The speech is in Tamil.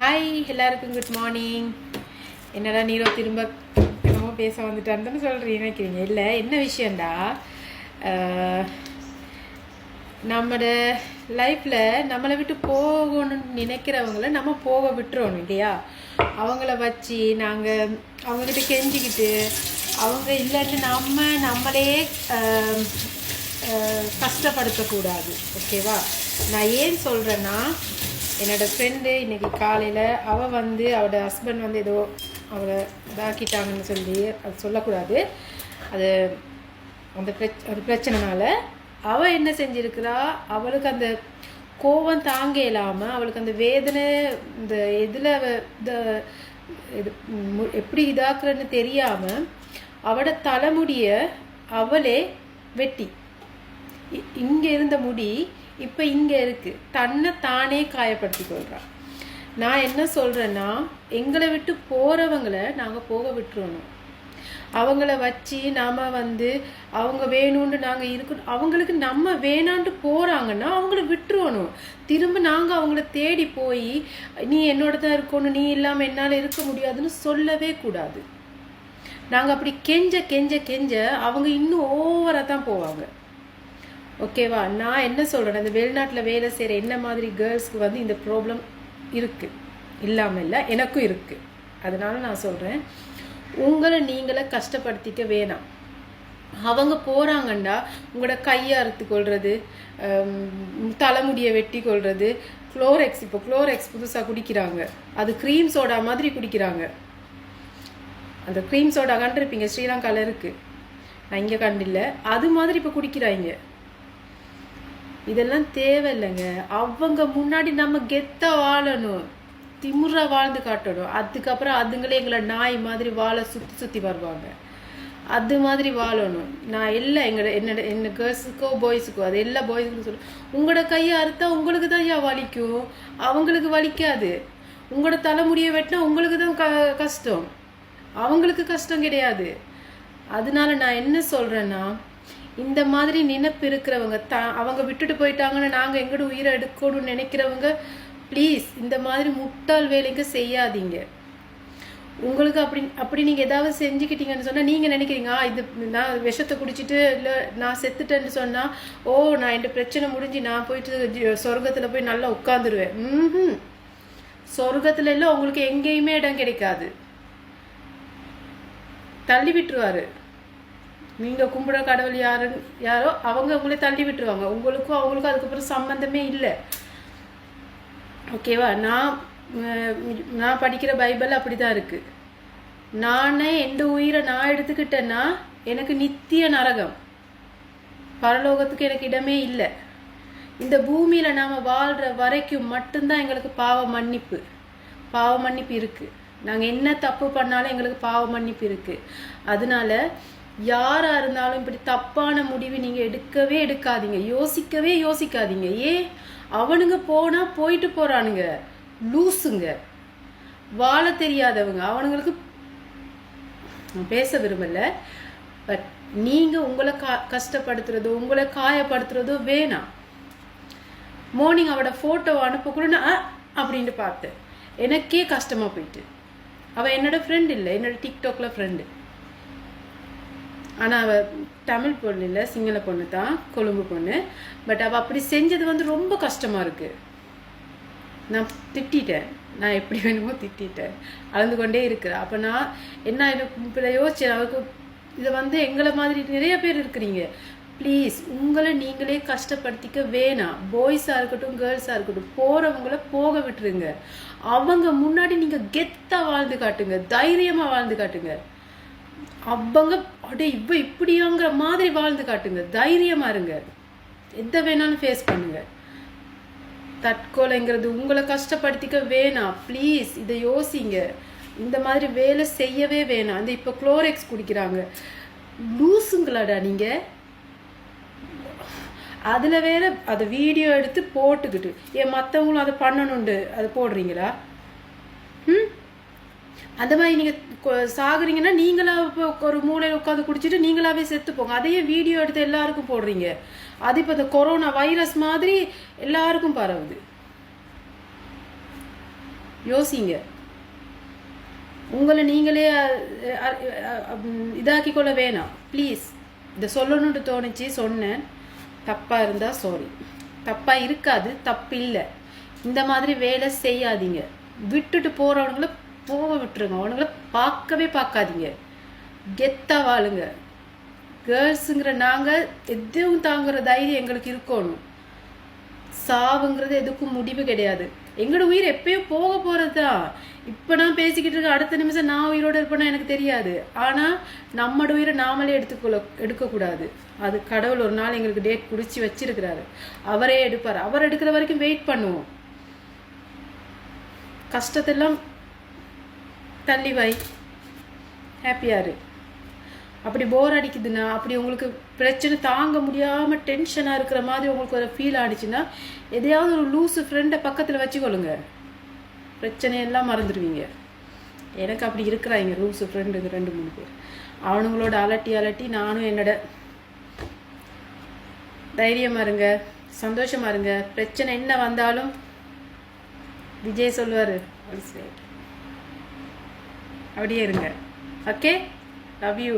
ஹாய் எல்லாருக்கும் குட் மார்னிங் என்னடா நீரோ திரும்ப என்னமோ பேச வந்துட்டான்னு சொல்கிறீங்க நினைக்கிறீங்க? இல்லை என்ன விஷயம்டா? அஹ், நம்மட லைஃப்பில் நம்மளை விட்டு போகணும்னு நினைக்கிறவங்கள நம்ம போக விட்டுறணும் இல்லையா? அவங்கள வச்சு நாங்கள் அவங்கக்கிட்ட கெஞ்சிக்கிட்டு அவங்க இல்லைன்னு நம்ம நம்மளே கஷ்டப்படுத்தக்கூடாது ஓகேவா நான் ஏன் சொல்கிறேன்னா என்னோடய ஃப்ரெண்டு இன்னைக்கு காலையில் அவள் வந்து அவளோட ஹஸ்பண்ட் வந்து ஏதோ அவளை இதாக்கிட்டாங்கன்னு சொல்லி அது சொல்லக்கூடாது. அது அந்த பிரச் அந்த பிரச்சனைனால அவள் என்ன செஞ்சிருக்கிறா? அவளுக்கு அந்த கோவம் தாங்க இல்லாமல் அவளுக்கு அந்த வேதனை இந்த இதில் இந்த இது எப்படி இதாக்குறன்னு தெரியாமல் அவளோட தலைமுடிய அவளே வெட்டி. இங்கே இருந்த முடி இப்போ இங்கே இருக்கு. தன்னை தானே காயப்படுத்தி கொள்றா நான் என்ன சொல்கிறேன்னா எங்களை விட்டு போகிறவங்களை நாங்கள் போக விட்டுருணும் அவங்கள வச்சு நாம் வந்து அவங்க வேணும்னு நாங்கள் இருக்கணும். அவங்களுக்கு நம்ம வேணான்ட்டு போகிறாங்கன்னா அவங்கள விட்டுருவணும் திரும்ப நாங்கள் அவங்கள தேடி போய் நீ என்னோட தான் இருக்கணும் நீ இல்லாமல் என்னால் இருக்க முடியாதுன்னு சொல்லவே கூடாது. நாங்கள் அப்படி கெஞ்ச கெஞ்ச கெஞ்ச அவங்க இன்னும் ஓவராக தான் போவாங்க. ஓகேவா? நான் என்ன சொல்கிறேன் அந்த வெளிநாட்டில் வேலை செய்கிற என்ன மாதிரி கேர்ள்ஸ்க்கு வந்து இந்த ப்ராப்ளம் இருக்குது இல்லாமல் இல்லை எனக்கும் இருக்குது அதனால நான் சொல்கிறேன் உங்களை நீங்களே கஷ்டப்படுத்திக்க வேணாம். அவங்க போகிறாங்கன்னா உங்களோட கையை அறுத்து கொள்வது தலைமுடியை வெட்டி கொள்வது குளோரெக்ஸ் இப்போ குளோரெக்ஸ் புதுசாக குடிக்கிறாங்க. அது க்ரீம் சோடா மாதிரி குடிக்கிறாங்க. அந்த க்ரீம் சோடா கண்டிருப்பீங்க ஸ்ரீலங்காவில் இருக்குது நான் இங்கே கண்டில்ல. அது மாதிரி இப்போ குடிக்கிறாங்க இதெல்லாம் தேவையில்லைங்க. அவங்க முன்னாடி நம்ம கெத்தா வாழணும். திமுறா வாழ்ந்து காட்டணும். அதுக்கப்புறம் அதுங்களே எங்களை நாய் மாதிரி வாழ சுற்றி சுற்றி வருவாங்க. அது மாதிரி வாழணும். நான் எல்லாம் எங்களோட என்னோட என்ன கேர்ள்ஸுக்கோ பாய்ஸுக்கோ அது எல்லா பாய்ஸுக்கும் சொல்லுவேன் உங்களோட கையை அறுத்தா உங்களுக்கு தான் ஏன் வலிக்கும். அவங்களுக்கு வலிக்காது. உங்களோட தலைமுடியை வெட்டினா உங்களுக்கு தான் க கஷ்டம். அவங்களுக்கு கஷ்டம் கிடையாது. அதனால நான் என்ன சொல்கிறேன்னா இந்த மாதிரி நினைப்பு இருக்கிறவங்க த அவங்க விட்டுட்டு போயிட்டாங்கன்னு நாங்கள் எங்கட உயிரை எடுக்கணும்னு நினைக்கிறவங்க ப்ளீஸ் இந்த மாதிரி முட்டாள் வேலைக்கு செய்யாதீங்க. உங்களுக்கு அப்படி அப்படி நீங்கள் ஏதாவது செஞ்சுக்கிட்டீங்கன்னு சொன்னால் நீங்கள் நினைக்கிறீங்க "ஆ, இது நான் விஷத்தை குடிச்சிட்டு இல்லை நான் செத்துட்டேன்னு சொன்னால் ஓ நான் இந்த பிரச்சனை முடிஞ்சு நான் போயிட்டு சொர்க்கத்தில் போய் நல்லா உட்காந்துருவேன் ம் சொர்க்கத்துல எல்லாம் உங்களுக்கு எங்கேயுமே இடம் கிடைக்காது. தள்ளி விட்டுருவாரு. நீங்க கும்பிட கடவுள் யாரு யாரோ அவங்க உங்களை தள்ளி விட்டுருவாங்க. உங்களுக்கும் அவங்களுக்கும் அதுக்கப்புறம் சம்பந்தமே இல்லை. ஓகேவா நான் நான் படிக்கிற பைபிள் அப்படிதான் இருக்கு. நானே எந்த உயிரை நான் எடுத்துக்கிட்டேன்னா எனக்கு நித்திய நரகம். பரலோகத்துக்கு எனக்கு இடமே இல்லை. இந்த பூமியில நாம வாழ்ற வரைக்கும் மட்டும்தான் எங்களுக்கு பாவ மன்னிப்பு. பாவ மன்னிப்பு இருக்கு. நாங்க என்ன தப்பு பண்ணாலும் எங்களுக்கு பாவ மன்னிப்பு இருக்கு. அதனால யாரா இருந்தாலும் இப்படி தப்பான முடிவு நீங்க எடுக்கவே எடுக்காதீங்க. யோசிக்கவே யோசிக்காதீங்க. ஏ அவனுங்க போனா போயிட்டு போறானுங்க. லூசுங்க. வாழ தெரியாதவங்க. அவனுங்களுக்கு பேச விரும்பல. பட் நீங்க உங்களை கா கஷ்டப்படுத்துறதோ உங்களை காயப்படுத்துறதோ வேணாம். மார்னிங் அவட போட்டோ அனுப்ப கூட நான் அப்படின்ட்டு பார்த்தேன். எனக்கே கஷ்டமா போயிட்டு. அவ என்னோட ஃப்ரெண்ட் இல்லை. என்னோட டிக்டாக்ல ஃப்ரெண்டு ஆனால் அவள் தமிழ் பொண்ணு இல்லை சிங்கள பொண்ணு தான் கொழும்பு பொண்ணு. பட் அவள் அப்படி செஞ்சது வந்து ரொம்ப கஷ்டமாக இருக்குது நான் திட்டிட்டேன். நான் எப்படி வேணுமோ திட்டேன் அளந்து கொண்டே இருக்கிறேன் அப்போ நான் என்ன எனக்கு இப்போ யோசிச்சேன் அவருக்கு இதை வந்து எங்களை மாதிரி நிறைய பேர் இருக்கிறீங்க. ப்ளீஸ் உங்களை நீங்களே கஷ்டப்படுத்திக்க வேணாம். பாய்ஸாக இருக்கட்டும் கேர்ள்ஸாக இருக்கட்டும் போகிறவங்கள போக விட்டுருங்க. அவங்க முன்னாடி நீங்கள் கெத்தாக வாழ்ந்து காட்டுங்க. தைரியமாக வாழ்ந்து காட்டுங்க. அவங்க அடே இவ இப்படியாங்கிற மாதிரி வாழ்ந்து காட்டுங்க. தைரியமாக இருங்க. எதை வேணாலும் ஃபேஸ் பண்ணுங்க. தற்கொலைங்கிறது உங்களை கஷ்டப்படுத்திக்க வேணாம். ப்ளீஸ் இதை யோசிங்க. இந்த மாதிரி வேலை செய்யவே வேணாம். அந்த இப்போ குளோரெக்ஸ் குடிக்கிறாங்க. லூஸுங்களாடா நீங்கள் அதில் வேற அதை வீடியோ எடுத்து போட்டுக்கிட்டு ஏன் மற்றவங்களும் அதை பண்ணணுண்டு அதை போடுறீங்களா? ம்? அந்த மாதிரி நீங்கள் கொ- சாகுறீங்கன்னா நீங்களாக இப்போ ஒரு மூலையில உட்காந்து குடிச்சிட்டு நீங்களாவே செத்து போங்க. அதையே வீடியோ எடுத்து எல்லாருக்கும் போடுறீங்க. அது இப்போ இந்த கொரோனா வைரஸ் மாதிரி எல்லாருக்கும் பரவுது. யோசிங்க. உங்களை நீங்களே இதாக்கி கொள்ள வேணாம். ப்ளீஸ் இதை சொல்லணும்னு தோணுச்சு சொன்னேன். தப்பாக இருந்தால் சாரி தப்பாக இருக்காது தப்பு இல்லை இந்த மாதிரி வேலை செய்யாதீங்க. விட்டுட்டு போகிறவங்களை போக விட்டுருங்க அவனுங்களை பார்க்கவே பார்க்காதீங்க. கெத்தாக வாழுங்க. கேர்ள்ஸுங்கிற நாங்கள் எதுவும் தாங்குற தைரியம் எங்களுக்கு இருக்கணும். சாவுங்கிறது எதுக்கும் முடிவு கிடையாது. எங்களோட உயிர் எப்பயும் போக போகிறது தான். இப்போ நான் பேசிக்கிட்டு இருக்க அடுத்த நிமிஷம் நான் உயிரோடு இருப்பேன்னா எனக்கு தெரியாது. ஆனால் நம்மளோட உயிரை நாமளே எடுத்துக்கொள்ள எடுக்கக்கூடாது. அது கடவுள் ஒரு நாள் எங்களுக்கு டேட் குடிச்சு வச்சிருக்கிறாரு. அவரே எடுப்பார். அவர் எடுக்கிற வரைக்கும் வெயிட் பண்ணுவோம். கஷ்டத்தெல்லாம் தள்ளி வை. ஹாப்பியாரு அப்படி போர் அடிக்குதுன்னா அப்படி உங்களுக்கு பிரச்சனை தாங்க முடியாமல் டென்ஷனாக இருக்கிற மாதிரி உங்களுக்கு ஒரு ஃபீல் ஆடிச்சுன்னா எதையாவது ஒரு லூஸு ஃப்ரெண்டை பக்கத்தில் வச்சுக்கொள்ளுங்க. பிரச்சனையெல்லாம் மறந்துடுவீங்க. எனக்கு அப்படி இருக்கிறாங்க லூஸு ஃப்ரெண்டுங்க ரெண்டு மூணு பேர். அவனுங்களோட அலட்டி அலட்டி நானும் என்னோட தைரியமாக இருங்க சந்தோஷமாக இருங்க. பிரச்சனை என்ன வந்தாலும் விஜய் சொல்லுவார் அப்படியே இருங்க. Okay love you